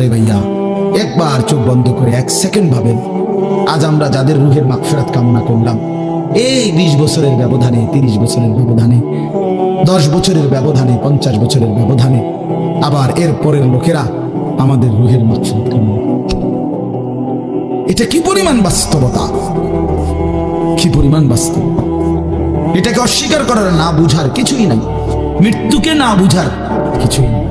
আরে ভাইয়া, একবার চোখ বন্ধ করে এক সেকেন্ড ভাবেন। আজ আমরা যাদের রুহের মাগফিরাত কামনা করলাম, এই বিশ বছরের ব্যবধানে, তিরিশ বছরের ব্যবধানে, দশ বছরের ব্যবধানে, পঞ্চাশ বছরের ব্যবধানে, আবার এর পরের লোকেরা আমাদের রুহের মাগফিরাত কামনা এটা কি পরিমাণ বাস্তবতা? কি পরিমাণ বাস্তব এটাকে অস্বীকার করার না বুঝার কিছুই নাই। মৃত্যুকে না বুঝার কিছুই নেই।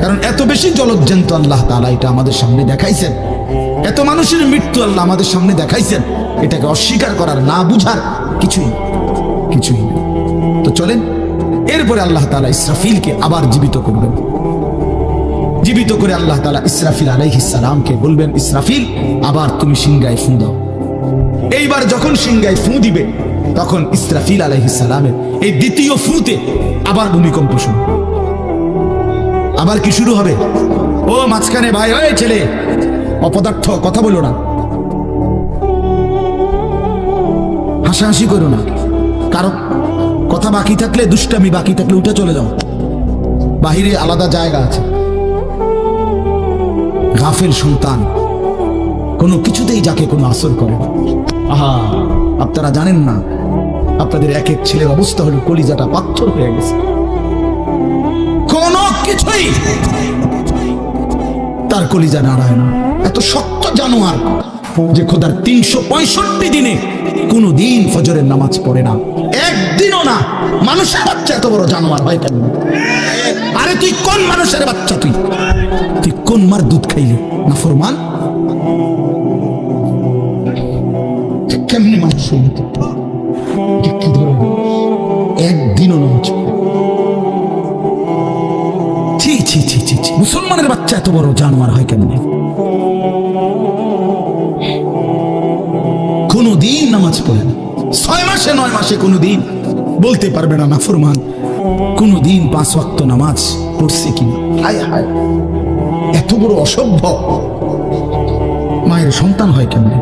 কারণ এত বেশি জলজ্জান্ত আল্লাহ তাআলা এটা আমাদের সামনে দেখাইছেন। এত মানুষের মৃত্যু আল্লাহ আমাদের সামনে দেখাইছেন। এটাকে অস্বীকার করার, না বুঝার কিছুই কিছুই নেই। তো চলেন, এরপরে আল্লাহ তাআলা ইসরাফিলকে আবার জীবিত করবেন। জীবিত করে আল্লাহ তাআলা ইসরাফিল আলাইহিস সালামকে বলবেন, ইসরাফিল, আবার তুমি সিংগায় ফু দাও। এইবার যখন সিংগায় ফুঁ দিবে, তখন ইসরাফিল আলাইহিস সালামের এই দ্বিতীয় ফুতে আবার ভূমিকম্প শুরু। আবার কি শুরু হবে? ও মাঝখানে ভাই ওই ছেলে। অপদার্থ, কথা বলো না। হাসাহাসি করো না। কারও কথা বাকি থাকলে, দুষ্টামি বাকি থাকলে উঠে চলে যাও। বাহিরে আলাদা জায়গা আছে। গাফেল সন্তান। কোনো কিছুতেই যাকে কোনো আসর করে আহা, আপনারা জানেন না, আপনাদের এক এক ছেলের অবস্থা হলো কলিজাটা পাথর হয়ে গেছে। কিছুই তার কলিজা নাড়ায় না এত শক্ত জানোয়ার যে খোদার তিনশো পঁয়ষট্টি দিনে কোনো দিন ফজরের নামাজ পড়ে না। একদিনও না। মানুষের বাচ্চা এত বড় জানোয়ার হয় কেন? আরে তুই কোন মানুষের বাচ্চা তুই? তুই কোন মার দুধ খাইলি? না ফরমান? কেমনি মানুষ? একদিনও নামাজ মুসলমানের বাচ্চা এত বড়, জানোয়ার হয় কেমনে? কোনো দিন নামাজ পড়ে না। ছয় মাসে, নয় মাসে কোনো দিন বলতে পারবে না নাফরমান কোনো দিন পাঁচ ওয়াক্ত নামাজ পড়ছে কি হায় হায়, এত বড় অসভ্য। মায়ের সন্তান হয় কেমনে?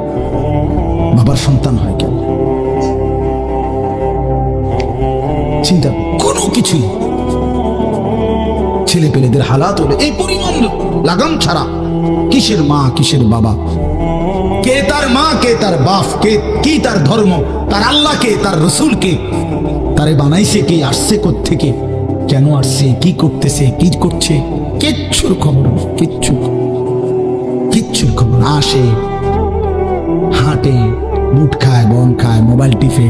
বাবার সন্তান হয় কেমনে? চিন্তা কোনো কিছুই ছেলে পেলেদের হালাত হলো এই পরিমাণ লাগাম ছাড়া। কিসের মা, কিসের বাবা? কে তার মা, কে তার বাপ, কে, কি তার ধর্ম, তার আল্লাহ কে, তার রসুল কে? তারে বানাইছে কে, আসছে থেকে কেন আসছে, কি করতেছে, কি করছে? কিচ্ছুর খবর কিচ্ছু কিচ্ছুর। খবর আসে। হাঁটে, বুট খায়, বন খায়, মোবাইল টিপে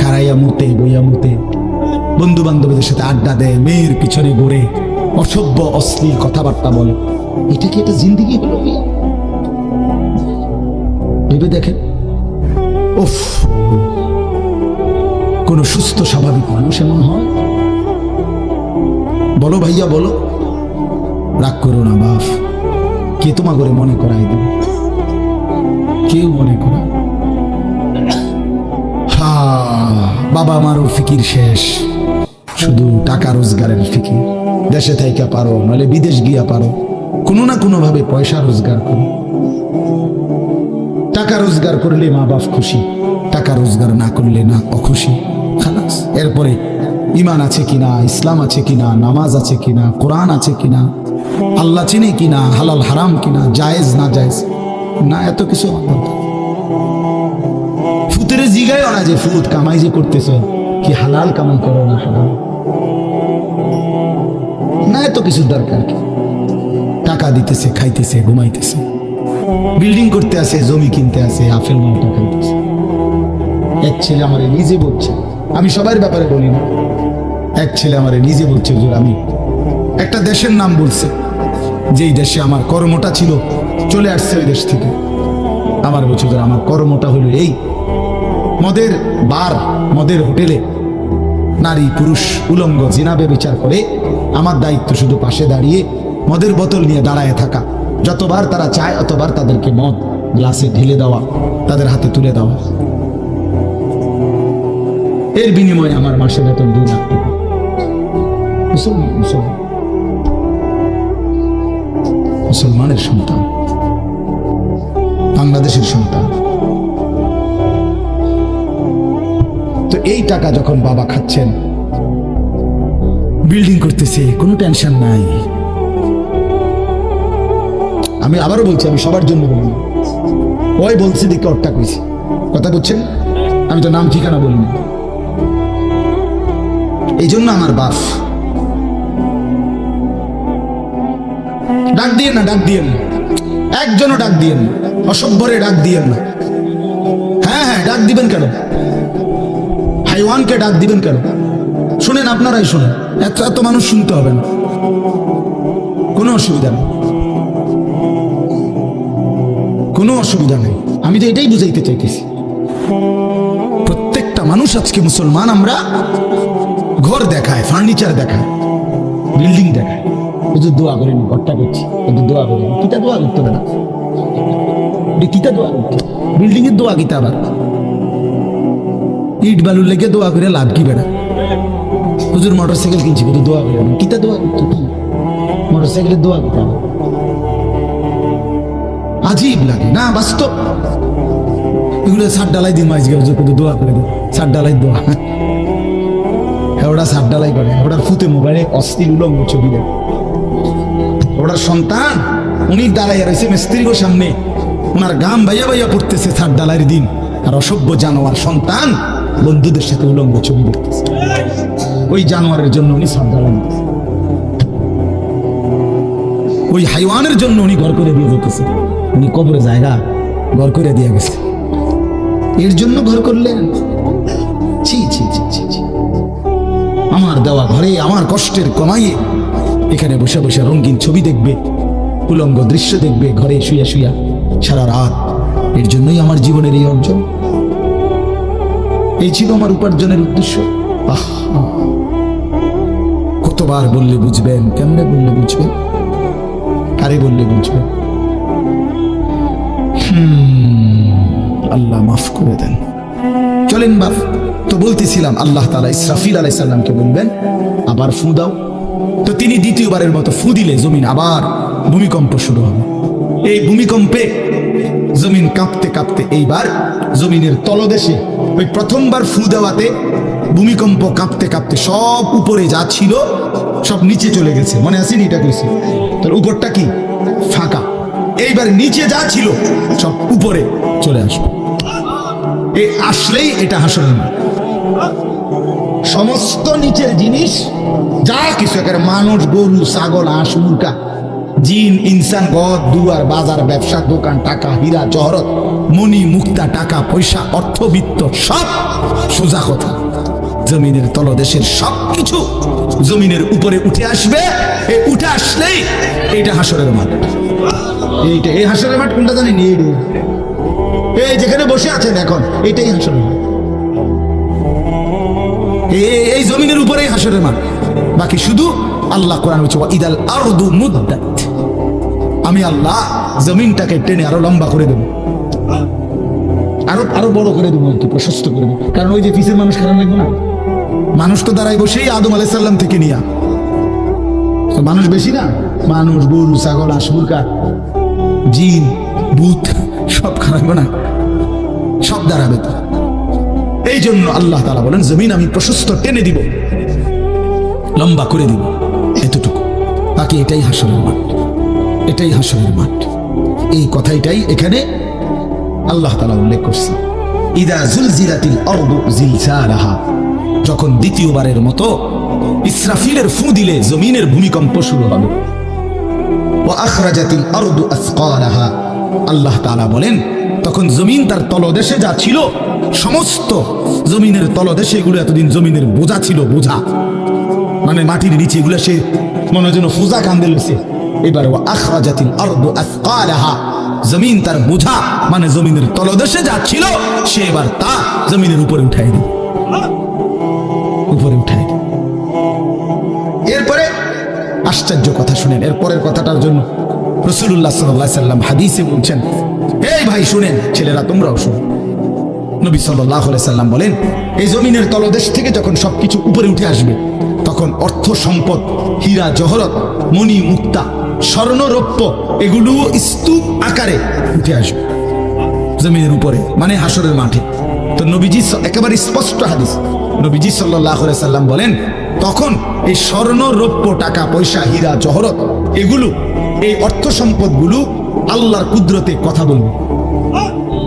খারাইয়া মুতে বইয়া মুতে বন্ধু বান্ধবদের সাথে আড্ডা দেয়, মেয়ের পিছনে ঘুরে। অসভ্য অশ্লীল কথাবার্তা বলে। এটা কি একটা জিন্দিগি? হলো? ভেবে দেখেন। উফ। কোন সুস্থ, স্বাভাবিক মানুষ এমন হয়? বলো ভাইয়া, বলো। রাগ করো না বাপ কে তোমা করে মনে করাই দেবে? কেউ মনে করা হা বাবা আমারও ফিকির শেষ। শুধু টাকা রোজগারের ফিকির। দেশে থাইকা পারো, নইলে বিদেশ গিয়া পারো। কোনো না কোনো ভাবে পয়সা রোজগার করো। টাকা রোজগার করলে মা বাপ খুশি, টাকা রোজগার না করলে না অখুশি। খালাস, এরপরে ইমান আছে কিনা, ইসলাম আছে কিনা, নামাজ আছে কিনা, কোরআন আছে কিনা, আল্লাহ চিনে কিনা, হালাল হারাম কিনা, জায়েজ না জায়েজ, না এত কিছু ফুতের জিগায় না যে ফুট কামাই যে করতেছ, কি হালাল কামাই করো না হালাল? না এত কিছু দরকার কি? টাকা দিতেছে, খাইতেছে, ঘুমাইতেছে। বিল্ডিং করতে আসে, জমি কিনতে আসে, আপেল মালটা খাইতেছে এক ছেলে আমারে নিজে বলছে, আমি সবার ব্যাপারে বলি না। এক ছেলে আমারে নিজে বলছে, হুজুর, আমি একটা দেশের নাম বলছে, যেই দেশে আমার কর্মটা ছিল, চলে আসছে ওই দেশ থেকে। আমার বলছে, হুজুর, আমার কর্মটা হলো এই। মদের বার, মদের হোটেলে নারী, পুরুষ, উলঙ্গ, জিনাবে বিচার করে আমার দায়িত্ব শুধু পাশে দাঁড়িয়ে মদের বোতল নিয়ে দাঁড়ায় থাকা। যতবার তারা চায়, অতবার তাদেরকে মদ গ্লাসে ঢেলে দেওয়া, তাদের হাতে তুলে দেওয়া। এর বিনিময়ে আমার মাসে বেতন দুই লাখ টাকা। মুসলমান মুসলমান। মুসলমানের সন্তান। বাংলাদেশের সন্তান। তো এই টাকা যখন বাবা খাচ্ছেন, বিল্ডিং করতেছে, কোনো টেনশন নাই। আমি আবারও বলছি, আমি সবার জন্য বলি। ওই বলছি দিকে ওরটা কইছি। কথা বুঝছেন? আমি তো নাম ঠিকানা বলিনি। এই জন্য আমার বাপ। ডাক দিয়ে না, ডাক দিয়ে একজনও ডাক দিয়ে না। অসভ্যরে ডাক দিয়ে না। হ্যাঁ হ্যাঁ ডাক দিবেন কেন? হাইওয়ানকে ডাক দিবেন কেন? শুনেন, আপনারাই শুনেন। এত এত মানুষ শুনতে হবে না। কোনো অসুবিধা নেই। কোনো অসুবিধা নেই। আমি তো এটাই বুঝাইতে চাইতেছি। প্রত্যেকটা মানুষ আজকে মুসলমান, আমরা ঘর দেখায়, ফার্নিচার দেখায়, বিল্ডিং দেখায়। শুধু দোয়া করিনি, ঘরটা করছি। শুধু দোয়া করিনি। কিতা দোয়া করতে না? কিতা দোয়া করতে বিল্ডিং এর দোয়া কিতা আবার? ইট বালুর লেগে দোয়া করে লাভ কি বেড়া হুজুর মোটর সাইকেল কিনছি, কিন্তু দোয়া করে। কিতা দোয়া করতে কি? মোটর সাইকেলের দোয়া আবার? আজীব লাগে, না, বাস্তব। এগুলো সার ডালাই দিন মাইজ কিন্তু দোয়া করে দেয় সার ডালাই দোয়া। ওরা সার ডালাই করে। ফুতে মোবাইলে অস্থির উলঙ্গ ছবি দেয় ওটার সন্তান, উনি দাঁড়াইয়া রয়েছে মিস্ত্রির সামনে। ওনার গাম ভাইয়া ভাইয়া পড়তেছে সার ডালাইয়ের দিন। আর অসভ্য জানোয়ার সন্তান বন্ধুদের সাথে উলঙ্গ ছবি ওই জানোয়ারের জন্য উনি ডালাই ওই হাইওয়ানের জন্য উনি ঘর করে দিয়ে যেতেছে। উনি কবরে জায়গা ঘর করে দিয়ে গেছে। এর জন্য ঘর করলেন? ছি ছি ছি ছি ছি। আমার দেওয়া ঘরে আমার কষ্টের কমাইয়ে এখানে বসে বসে রঙিন ছবি দেখবে, উলঙ্গ দৃশ্য দেখবে, ঘরে শুয়া শুয়া সারা রাত। এর জন্যই আমার জীবনের এই অর্জন। এই ছিল আমার উপার্জনের উদ্দেশ্য। কতবার বললে বুঝবেন, কেমনে বললে বুঝবেন? কারে বললে বুঝবেন? আল্লাহ মাফ করে দেন। চলেন বাপ, তো বলতেছিলাম, আল্লাহ তালা ইসরাফিল আলাইসাল্লামকে বলবেন, আবার ফু দাও। তো তিনি দ্বিতীয়বারের মতো ফু দিলে জমিন আবার ভূমিকম্প শুরু হবে। এই ভূমিকম্পে জমিন কাঁপতে কাঁপতে এইবার জমিনের তলদেশে ওই প্রথমবার ফু দেওয়াতে ভূমিকম্প কাঁপতে কাঁপতে সব উপরে যা ছিল, সব নিচে চলে গেছে। মনে আসেনি এটা কইছি? তোর উপরটা কি? ফাঁকা। এইবার নিচে যা ছিল, সব উপরে চলে আসবে। এই আসলেই এটা হাসরের মাঠ। সমস্ত নিচের জিনিস, যা কিছু একেবারে মানুষ, গরু, ছাগল, হাঁস, মুরগা জিন, ইনসান, গদ, দুয়ার, বাজার, ব্যবসা, দোকান, টাকা, হীরা, জহরত, মণি, মুক্তা, টাকা, পয়সা অর্থবিত্ত সব সোজা কথা। জমিনের তলদেশের সব কিছু জমিনের উপরে উঠে আসবে। এই উঠে আসলেই এইটা হাসরের মাঠ। এইটা, এই হাসরের মাঠ কোনটা জানি এই এই যেখানে বসে আছেন এখন এটাই হাসরের মাঠ। এই জমিনের উপরেই হাসরের মাঠ। বাকি শুধু আল্লাহ কোরআন হচ্ছে ইদাল আরদু মুদ্দাত। আমি আল্লাহ জমিনটাকে টেনে আরও লম্বা করে দেবো। আরও আরও বড় করে দেবো একটু প্রশস্ত করে দেবো। কারণ ওই যে পিসের মানুষ খারাপ লাগবে না? মানুষ তো দাঁড়াই বসেই আদম আলাইসাল্লাম থেকে নিয়া। মানুষ বেশি না? মানুষ গরু ছাগল মুরগা, জিন, ভূত, সব খারাপ না? সব দাঁড়াবে তো। এই জন্য আল্লাহ তালা বলেন, জমিন আমি প্রশস্ত টেনে দিব। লম্বা করে দিব। এতটুকু। বাকি এটাই হাসরের মাঠ। এটাই হাসরের মাঠ। এই কথাইটাই এখানে আল্লাহ তালা উল্লেখ করছে ইদা জুলজিলাতিল যখন দ্বিতীয়বারের মতো ইসরাফিলের ফু দিলে জমিনের ভূমিকম্প শুরু হবে। ও আখরাজাতিল আল্লাহ বলেন, তখন জমিন তার তলদেশে যা ছিল, সমস্ত জমিনের তলদেশে এগুলো এতদিন জমিনের বোঝা ছিল, বোঝা। মানে মাটির নিচে এগুলো সে মনে হয় যেন ফোজা কান্দে এবার ও আখরাজাতিল আরদু আসকালাহা। জমিন তার বোঝা মানে জমিনের তলদেশে যা ছিল, সে এবার তা জমিনের উপরে উঠাই দিল। উপরে উঠাই দিল। এরপরে আশ্চর্য কথা শুনেন এরপরের কথাটার জন্য রসুল্লাহ সাল্লাহ সাল্লাম হাদিসে বলছেন, এই ভাই, শুনেন, ছেলেরা, তোমরাও শুনো। নবী সাল্লাহ সাল্লাম বলেন, এই জমিনের তলদেশ থেকে যখন সবকিছু উপরে উঠে আসবে, তখন অর্থ সম্পদ হীরা, জহরত, মণি, মুক্তা স্বর্ণ রৌপ্য এগুলো স্তূপ আকারে উঠে আসবে। জমিনের উপরে মানে হাসরের মাঠে। তো নবীজি একেবারে স্পষ্ট হাদিস। নবীজি সাল্লাহ সাল্লাম বলেন, তখন এই স্বর্ণ রৌপ্য টাকা পয়সা হীরা, জহরত, এগুলো, এই অর্থ সম্পদগুলো আল্লাহর কুদরতে কথা বলবে।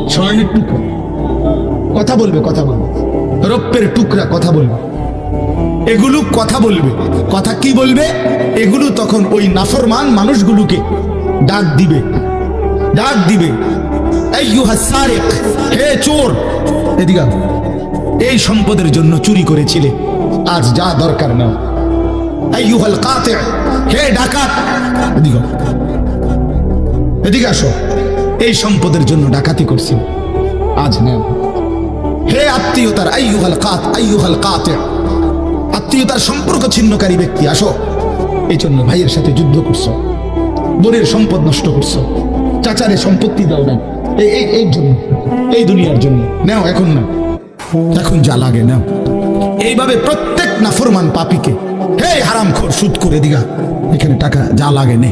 স্বর্ণের টুকরা। কথা বলবে কথা বলবে। রৌপ্যের টুকরা, কথা বলবে। এগুলো কথা বলবে। কথা কি বলবে? এগুলো তখন ওই নাফরমান মানুষগুলোকে ডাক দিবে। ডাক দিবে। হে চোর! এদিকে এই সম্পদের জন্য চুরি করেছিলে। আজ যা দরকার নাও। আইয়ুহাল কাতে হে ডাকাত! এদিকে। এদিকে আসো। এই সম্পদের জন্য ডাকাতি করছি আজ নেও। হে আত্মীয়তার, আইয়ুহাল কাত, আইয়ুহাল কাতে আত্মীয়তার সম্পর্ক ছিন্নকারী ব্যক্তি, আসো। এই জন্য ভাইয়ের সাথে যুদ্ধ করছ, বোনের সম্পদ নষ্ট করছ, চাচারে সম্পত্তি দাও না এই এই জন্য, এই দুনিয়ার জন্য। নাও, এখন না এখন যা লাগে নাও। এইভাবে প্রত্যেক নাফরমান পাপিকে হে হারাম খোর সুদ করে দিগা। এখানে টাকা যা লাগে নে।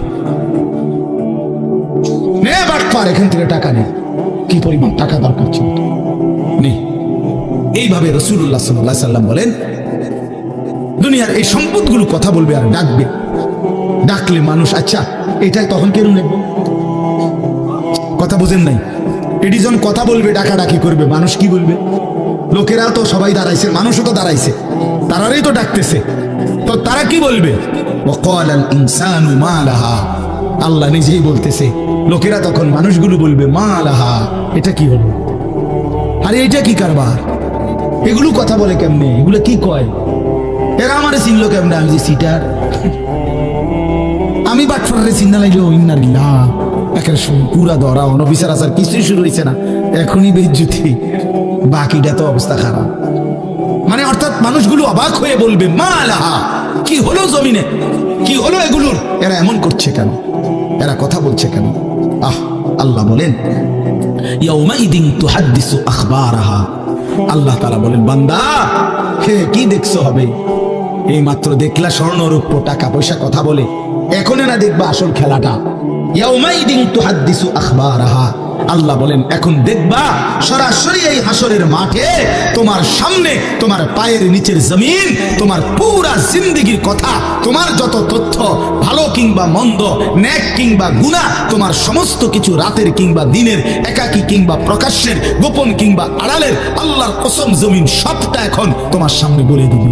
এখান থেকে টাকা নে। কি পরিমাণ টাকা দরকার ছিল? নে। এইভাবে রসুল্লাহ সাল্লাহ সাল্লাম বলেন দুনিয়ার এই সম্পদগুলো কথা বলবে আর ডাকবে। ডাকলে মানুষ আচ্ছা এটাই তখন কেন নেব? কথা বুঝেন নাই। এডিজন কথা বলবে ডাকা ডাকি করবে, মানুষ কি বলবে? লোকেরা তো সবাই দাঁড়াইছে, মানুষও তো দাঁড়াইছে, তারারই তো ডাকতেছে। তো তারা কি বলবে? আল্লাহ নিজেই বলতেছে, লোকেরা তখন মানুষগুলো বলবে মা আলাহা এটা কি হলো? আরে, এটা কি কারবার? এগুলো কথা বলে কেমনে? এগুলো কি কয়? এরা আমার চিনলো আমি যে সিটার আমি চিন্তা লাগল ধরা কিছুই শুরু হয়েছে না। এখনই বাকিটা তো অবস্থা খারাপ। মানে অর্থাৎ মানুষগুলো অবাক হয়ে বলবে, মা আলাহা কি হলো জমিনে? কি হলো এগুলোর? এরা এমন করছে কেন? এরা কথা বলছে কেন? আহ, আল্লাহ বলেন আল্লাহ তারা বলেন, বান্দা, হে, কি দেখছ হবে? এই মাত্র দেখলা স্বর্ণ রূপ্য টাকা পয়সা কথা বলে। এখনই না দেখবা আসল খেলাটা। আল্লাহ বলেন, এখন দেখবা সরাসরি এই হাসরের মাঠে তোমার সামনে তোমার পায়ের নিচের জমিন, তোমার পুরা জিন্দিগির কথা, তোমার যত তথ্য, ভালো কিংবা মন্দ, ন্যাক কিংবা গুণা তোমার সমস্ত কিছু রাতের কিংবা দিনের, একাকী কিংবা প্রকাশ্যের, গোপন কিংবা আড়ালের, আল্লাহর কসম জমিন সবটা এখন তোমার সামনে বলে দিবে।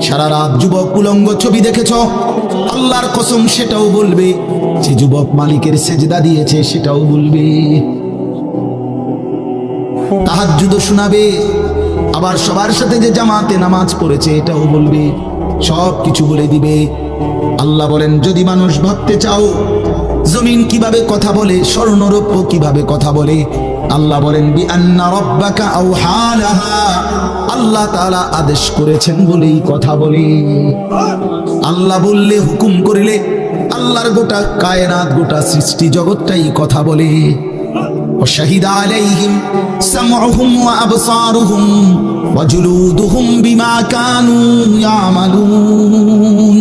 সারা রাত যুবক উলঙ্গ ছবি দেখেছ? আল্লাহর কসম সেটাও বলবে। যে যুবক মালিকের সেজদা দিয়েছে সেটাও বলবে। তাহাজ্জুদও শোনাবে। আবার সবার সাথে যে জামাতে নামাজ পড়েছে এটাও বলবে। সব কিছু বলে দিবে। আল্লাহ বলেন, যদি মানুষ ভাবতে চাও, জমিন কীভাবে কথা বলে, স্বর্ণরৌপ্য কীভাবে কথা বলে আল্লাহ বলেন বি আন্না রব্বাকা আউহালাহা আল্লাহ তাআলা আদেশ করেছেন বলেই কথা বলে আল্লাহ বললে হুকুম করিলে আল্লাহর গোটা কায়নাত গোটা সৃষ্টি জগৎটাই কথা বলে وشهد عليهم سمعهم وأبصارهم وجلودهم بما كانوا يعملون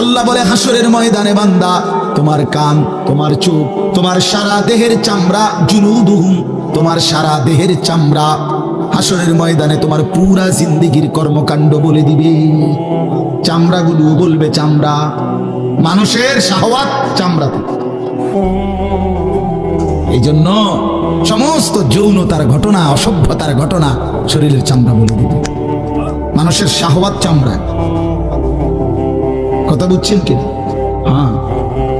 আল্লাহ বলে হাসরের ময়দানে বান্দা তোমার কান, তোমার চোখ, তোমার সারা দেহের চামড়া জুলুদুহুম তোমার সারা দেহের চামড়া হাসরের ময়দানে তোমার পুরা জিন্দিগির কর্মকাণ্ড বলে দিবে। চামড়াগুলো বলবে চামড়া, মানুষের শাহওয়াত চামড়াতে এই জন্য সমস্ত যৌনতার ঘটনা, অসভ্যতার ঘটনা শরীরের চামড়া বলে দিবে। মানুষের শাহওয়াত চামড়া। কথা বুঝছেন কি? হ্যাঁ।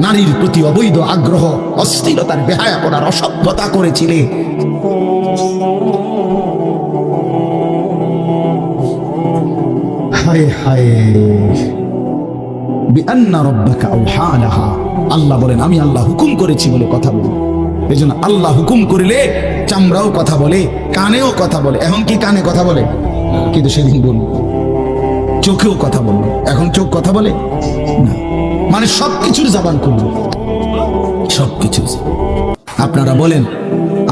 নারীর প্রতি অবৈধ আগ্রহ, অস্থিরতার বেহায়া করার অসভ্যতা করেছিলে। হায় হায়। আল্লাহ বলেন, আমি আল্লাহ হুকুম করেছি বলে কথা বলি। এই জন্য আল্লাহ হুকুম করিলে চামড়াও কথা বলে, কানেও কথা বলে এখন কি কানে কথা বলে। কিন্তু সেদিন বলল চোখেও কথা বলল এখন চোখ কথা বলে? না। মানে সবকিছুর জবান করল সবকিছু আপনারা বলেন,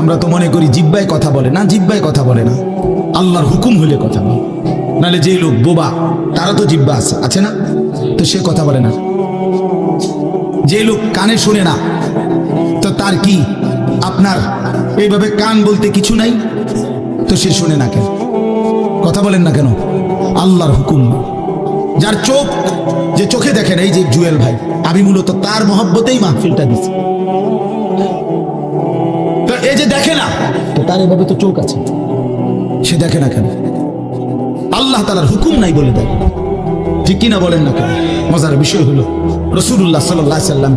আমরা তো মনে করি জিব্বায় কথা বলে না, জিব্বায় কথা বলে না। আল্লাহর হুকুম হলে কথা বলে। নাহলে যে লোক বোবা তারা তো জিব্বা আছে আছে না? তো সে কথা বলে না। যে লোক কানে শোনে না, তো তার কি? আপনার এইভাবে কান বলতে কিছু নাই? তো সে শোনে না কেন? কথা বলেন না কেন? আল্লাহর হুকুম। যার চোখ, যে চোখে দেখেন, এই যে জুয়েল ভাই, আমি মূলত তার মহব্বতেই মাহফিলটা তো এই যে দেখে না, তো তার এভাবে তো চোখ আছে। সে দেখে না কেন? আল্লাহ তালার হুকুম নাই বলে দেয়। ঠিক কিনা বলেন না কেন? মজার বিষয় হলো রসুল্লাহ সাল্লাহ সাল্লাম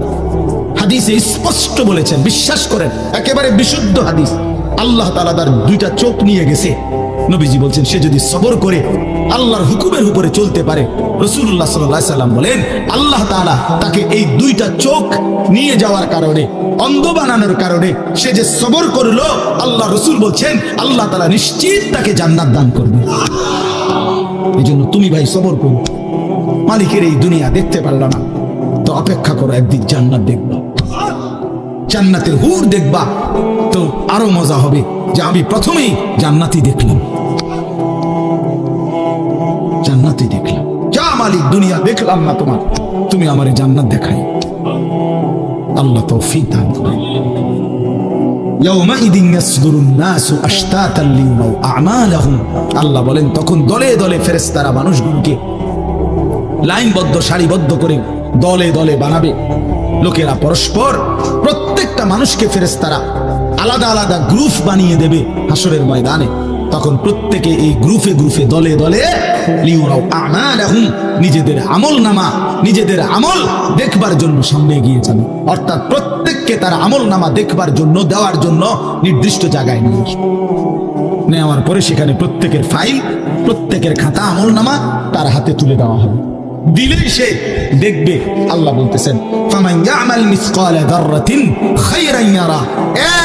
হাদিসে স্পষ্ট বলেছেন, বিশ্বাস করেন, একেবারে বিশুদ্ধ হাদিস। আল্লাহ তালা তার দুইটা চোখ নিয়ে গেছে। নবীজি বলছেন, সে যদি সবর করে আল্লাহর হুকুমের উপরে চলতে পারে। রসুল্লাহ সাল্লাহ সাল্লাম বলেন, আল্লাহ তাআলা তাকে এই দুইটা চোখ নিয়ে যাওয়ার কারণে, অন্ধ বানানোর কারণে সে যে সবর করল, আল্লাহ রসুল বলছেন, আল্লাহ তাআলা নিশ্চিত তাকে জান্নাত দান করবে। এই জন্য তুমি ভাই সবর করো। মালিকের এই দুনিয়া দেখতে পারল না। তো অপেক্ষা করো, একদিন জান্নাত দেখবা। জান্নাতের হুর দেখবা। তো আরও মজা হবে যে আমি প্রথমেই জান্নাতি দেখলাম। জান্নাতই দেখলাম। যা মালিক দুনিয়া দেখলাম না তোমার। তুমি আমার জান্নাত দেখাই। আল্লাহ তৌফিক দান করে আল্লাহ বলেন, তখন দলে দলে ফেরেস্তারা মানুষগুলোকে লাইনবদ্ধ, সারিবদ্ধ করে দলে দলে বানাবে। লোকেরা পরস্পর, প্রত্যেকটা মানুষকে ফেরেস্তারা আলাদা আলাদা গ্রুপ বানিয়ে দেবে হাসরের ময়দানে। তখন প্রত্যেকে এই গ্রুপে গ্রুপে দলে দলে নিজেদের আমল নামা, নিজেদের আমল দেখবার জন্য সামনে যাবে। অর্থাৎ প্রত্যেককে তার আমল নামা দেখবার জন্য, দেওয়ার জন্য নির্দিষ্ট জায়গায় নিয়ে। নেওয়ার পরে সেখানে প্রত্যেকের ফাইল, প্রত্যেকের খাতা, আমল নামা তার হাতে তুলে দেওয়া হবে। দিলেই সে দেখবে, আল্লাহ বলতেছেন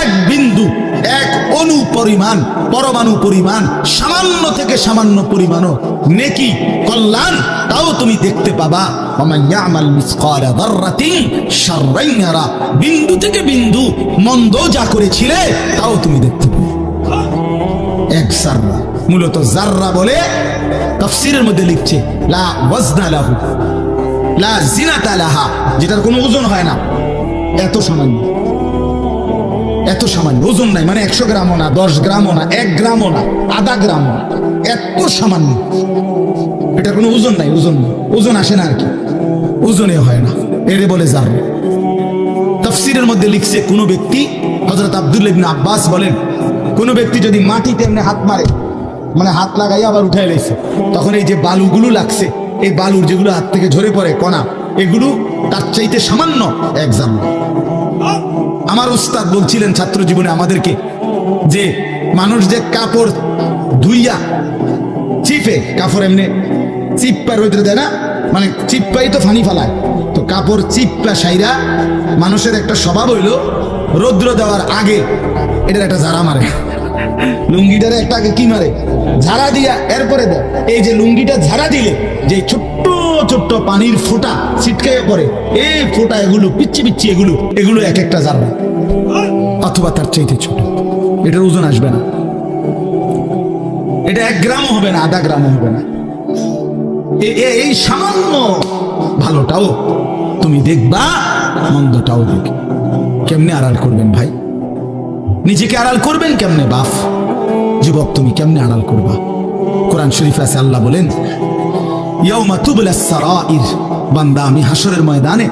এক বিন্দু এক অণু পরিমাণ পরমাণু পরিমাণ সামান্য থেকে সামান্য পরিমাণও নেকি, কল্যাণ, তাও তুমি দেখতে পাবা। বিন্দু থেকে বিন্দু মন্দ যা করেছিলে, তাও তুমি দেখতে এক মূলত জাররা বলে, তাফসিরের মধ্যে লিখছে লাহু লাহা, যেটার কোনো ওজন হয় না, এত সামান্য। এত সামান্য ওজন নাই মানে একশো গ্রামও না, দশ গ্রামও না, এক গ্রামও না, আধা গ্রামও না, এত সামান্য। এটা কোনো ওজন নাই, ওজন ওজন আসে না আর কি। ওজনে হয় না, এরে বলে জাররা তফসিরের মধ্যে লিখছে, কোনো ব্যক্তি হজরত আব্দুল ইবনে আব্বাস বলেন, কোনো ব্যক্তি যদি মাটিতে এমনি হাত মারে মানে হাত লাগাই আবার উঠাই লাইছে, তখন এই যে বালুগুলো লাগছে, এই বালুর যেগুলো হাত থেকে ঝরে পড়ে, কণা, এগুলো তার চাইতে সামান্য এক জামলা আমার উস্তাদ বলছিলেন ছাত্র জীবনে আমাদেরকে যে মানুষ যে কাপড় ধুইয়া চিপে, কাপড় এমনি চিপ্পার ভিতরে দেয় না? মানে চিপ্পাই তো ফানি ফালায়। তো কাপড় চিপ্পা সাইরা মানুষের একটা স্বভাব হইল রৌদ্র দেওয়ার আগে এটার একটা ঝাড়া মারে। লুঙ্গিটারে একটা আগে কি মারে? ঝাড়া দিয়া এরপরে দেয়। এই যে লুঙ্গিটা ঝাড়া দিলে যে ছোট্ট ছোট্ট পানির ফোঁটা ছিটকাইয়ে পড়ে। এই ফোঁটা এগুলো পিচ্ছি পিচ্ছি এগুলো এগুলো এক একটা ঝাড়া অথবা তার চাইতে ছোট। এটার ওজন আসবে না। এটা এক গ্রামও হবে না, আধা গ্রামও হবে না। এই সামান্য ভালোটাও তুমি দেখবা, মন্দটাও দেখবে। কেমনে আড়াল করবেন ভাই? নিজেকে আড়াল করবেন কেমনে, বাফ? যুবক, তুমি কেমনে আড়াল করবা? কোরআন শরীফ আছে, আল্লাহ বলেন বান্দা, আমি হাসরের ময়দানে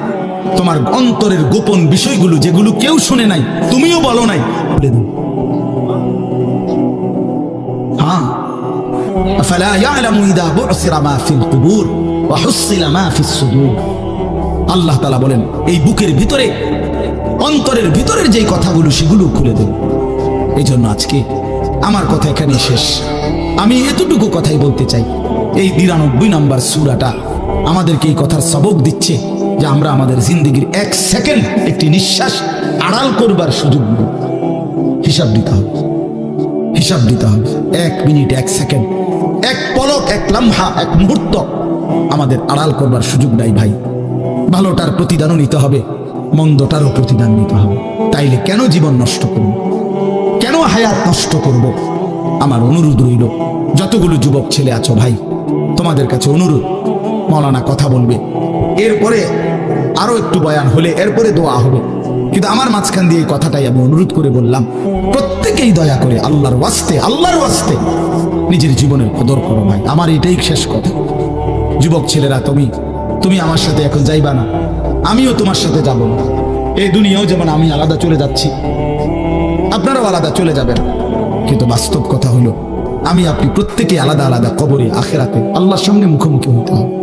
তোমার অন্তরের গোপন বিষয়গুলো যেগুলো কেউ শুনে নাই, তুমিও বলো নাই, বলে দেব হ্যাঁ। আল্লাহ তালা বলেন, এই বুকের ভিতরে, অন্তরের ভিতরের যে কথাগুলো, সেগুলো খুলে দেব এই জন্য আজকে আমার কথা এখানে শেষ। আমি এতটুকু কথাই বলতে চাই। এই নিরানব্বই নাম্বার সুরাটা আমাদেরকে এই কথার সবক দিচ্ছে যে আমরা আমাদের জিন্দগির এক সেকেন্ড একটি নিঃশ্বাস আড়াল করবার সুযোগ হিসাব দিতে হবে। হিসাব দিতে হবে। এক মিনিট, এক সেকেন্ড। এক পলক, এক লম্হা, এক মুহূর্ত আমাদের আড়াল করবার সুযোগ নাই ভাই। ভালোটার প্রতিদানও নিতে হবে, মন্দটারও প্রতিদান নিতে হবে। তাইলে কেন জীবন নষ্ট করব? কেন হায়াত নষ্ট করব? আমার অনুরোধ রইল, যতগুলো যুবক ছেলে আছো ভাই তোমাদের কাছে অনুরোধ, মৌলানা কথা বলবে। এরপরে আরও একটু বয়ান হলে এরপরে দোয়া হবে। কিন্তু আমার মাঝখান দিয়ে এই কথাটাই আমি অনুরোধ করে বললাম, প্রত্যেকেই দয়া করে আল্লাহর ওয়াস্তে আল্লাহর ওয়াস্তে নিজের জীবনের কদর করো ভাই। আমার এটাই শেষ কথা। যুবক ছেলেরা, তুমি তুমি আমার সাথে এখন যাইবা না। আমিও তোমার সাথে যাব না। এই দুনিয়াও যেমন আমি আলাদা চলে যাচ্ছি, আপনারাও আলাদা চলে যাবেন। কিন্তু বাস্তব কথা হলো আমি আপনি প্রত্যেকে আলাদা আলাদা কবরে আখেরাতে আল্লাহর সামনে মুখোমুখি হতে হবে।